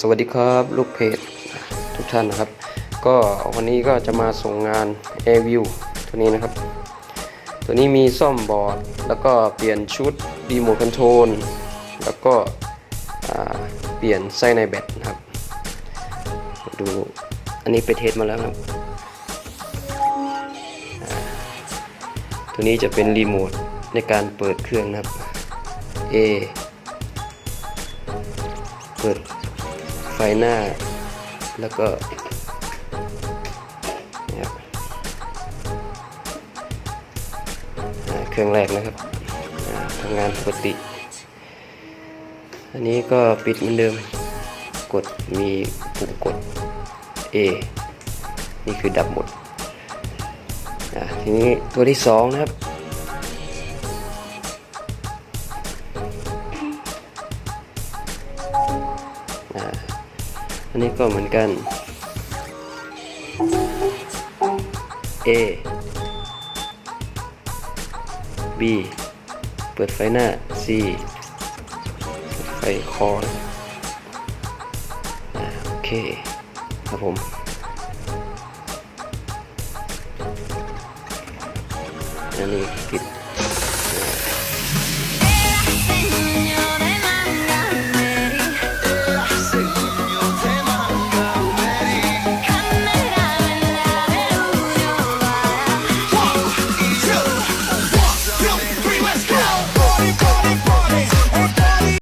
สวัสดีครับลูกเพจทุกท่านนะครับ ก็วันนี้ก็จะมาส่งงาน a v i w ตัวนี้นะครับ ตัวนี้มีซ่อมบอร์ด แล้วก็เปลี่ยนชุดรีโมทคอนโทรลแล้วก็เปลี่ยนไส้ในแบตนะครับ ดูอันนี้ไปเทสมาแล้วครับ ตัวนี้จะเป็นรีโมทในการเปิดเครื่องนะครับ A เปิด ไฟหน้า แล้วก็เครื่องแรกนะครับทำงานปกติ อันนี้ก็ปิดเหมือนเดิม กดมีปุ่มกด A นี่คือดับหมดทีนี้ตัวที่สองนะครับ อ่า อันนี้ก็เหมือนกัน A B เปิดไฟหน้า C ไฟคอนโอเคครับผมอันนี้ปิด